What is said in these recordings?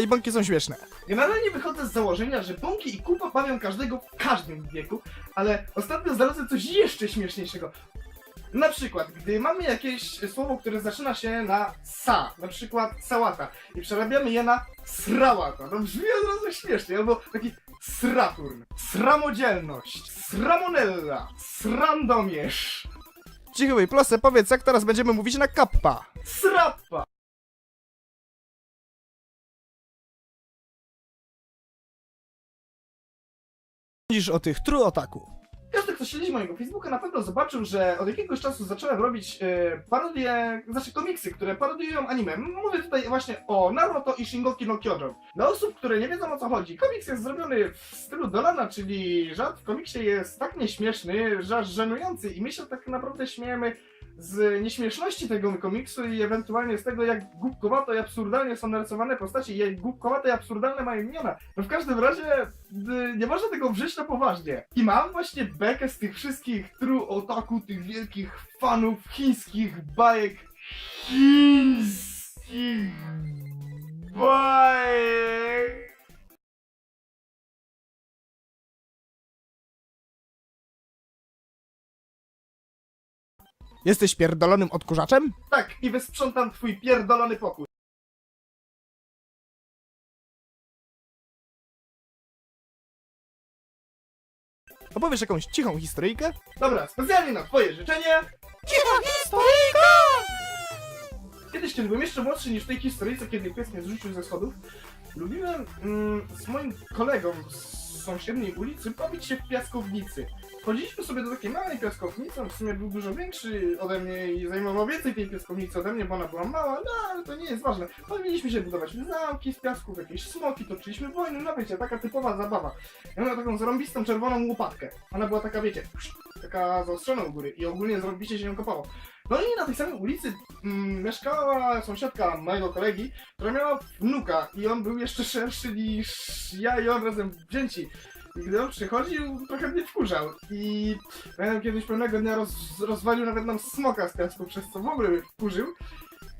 i bąki są śmieszne. Generalnie wychodzę z założenia, że bąki i kupa bawią każdego w każdym wieku, ale ostatnio znalazłem coś jeszcze śmieszniejszego. Na przykład, gdy mamy jakieś słowo, które zaczyna się na sa, na przykład sałata, i przerabiamy je na srałata, to brzmi od razu śmiesznie, albo taki sraturn, sramodzielność, sramonella, srandomierz, Cichy i plosę, powiedz jak teraz będziemy mówić na kappa. srappa. Sądzisz o tych true otaku. Każdy, kto śledzi mojego Facebooka, na pewno zobaczył, że od jakiegoś czasu zacząłem robić e, parodie, znaczy komiksy, które parodiują anime. Mówię tutaj właśnie o Naruto i Shingeki no Kyojin. Dla osób, które nie wiedzą o co chodzi, komiks jest zrobiony w stylu Dolana, czyli żart w komiksie jest tak nieśmieszny, że aż żenujący i my się tak naprawdę śmiejemy z nieśmieszności tego komiksu i ewentualnie z tego, jak głupkowato i absurdalnie są narysowane postacie jak głupkowate i absurdalne mają imiona. No w każdym razie y, nie można tego wziąć na poważnie. I mam właśnie bekę z tych wszystkich true otaku, tych wielkich fanów chińskich bajek. Chińskich Jesteś pierdolonym odkurzaczem? Tak, i wysprzątam twój pierdolony pokój. Opowiesz jakąś cichą historyjkę? Dobra, specjalnie na twoje życzenie. Cicha historyjka! Kiedyś, kiedy byłem jeszcze młodszy niż w tej historyjce, kiedy pies mnie zrzucił ze schodów, lubiłem mm, z moim kolegą z sąsiedniej ulicy bawić się w piaskownicy. Chodziliśmy sobie do takiej małej piaskownicy, on w sumie był dużo większy ode mnie i zajmował więcej tej piaskownicy ode mnie, bo ona była mała, no ale to nie jest ważne. Bawiliśmy się budować zamki z piasków, jakieś smoki, toczyliśmy wojny, no wiecie, taka typowa zabawa. Ja miałem taką zarąbistą czerwoną łopatkę. Ona była taka, wiecie, taka zaostrzona u góry i ogólnie zarąbiście się nią kopało. No i na tej samej ulicy mm, mieszkała sąsiadka mojego kolegi, która miała wnuka i on był jeszcze szerszy niż ja i on razem wzięci. I gdy on przychodził, trochę mnie wkurzał. I pamiętam kiedyś pewnego dnia roz, rozwalił nawet nam smoka z piasku, przez co w ogóle mnie wkurzył.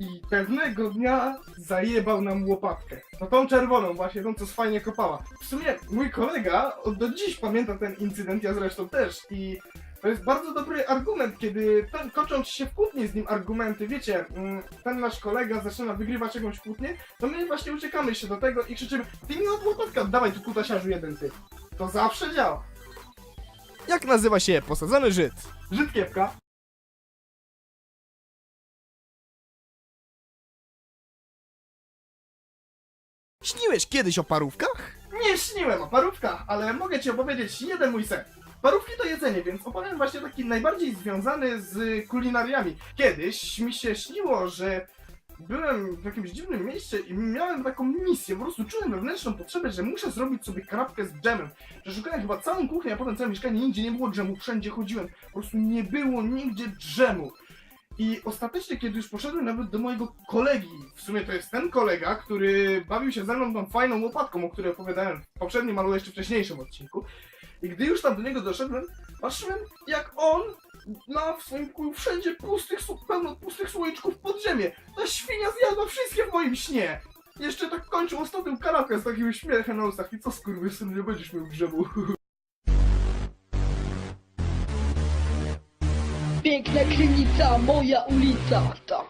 I pewnego dnia zajebał nam łopatkę. No tą czerwoną właśnie, tą co fajnie kopała. W sumie mój kolega od do dziś pamięta ten incydent, ja zresztą też. I to jest bardzo dobry argument, kiedy ten, się w kłótni z nim argumenty, wiecie, mm, ten nasz kolega zaczyna wygrywać jakąś kłótnię, to my właśnie uciekamy się do tego i krzyczymy Ty mi od łopatka oddawaj tu kutasiarzu jeden ty. To zawsze działa. Jak nazywa się posadzony Żyd? Żydkiewka. Śniłeś kiedyś o parówkach? Nie śniłem o parówkach, ale mogę ci opowiedzieć jeden mój sen. Parówki to jedzenie, więc opowiem właśnie taki najbardziej związany z kulinariami. Kiedyś mi się śniło, że byłem w jakimś dziwnym mieście i miałem taką misję, po prostu czułem wewnętrzną potrzebę, że muszę zrobić sobie kanapkę z dżemem. Przeszukałem chyba całą kuchnię, a potem całe mieszkanie, nigdzie nie było dżemu, wszędzie chodziłem, po prostu nie było nigdzie dżemu. I ostatecznie, kiedy już poszedłem nawet do mojego kolegi, w sumie to jest ten kolega, który bawił się ze mną tą fajną łopatką, o której opowiadałem w poprzednim albo jeszcze wcześniejszym odcinku. I gdy już tam do niego doszedłem, patrzyłem jak on ma w swoim pokoju wszędzie pustych, pełno pustych słoiczków pod ziemię. Świnia zjadła wszystkie w moim śnie. Jeszcze tak kończył ostatnią kanapkę z takim uśmiechem na ustach i co skurwysyn, nie będziesz miał grzebu. Piękna krynica, moja ulica. Tak.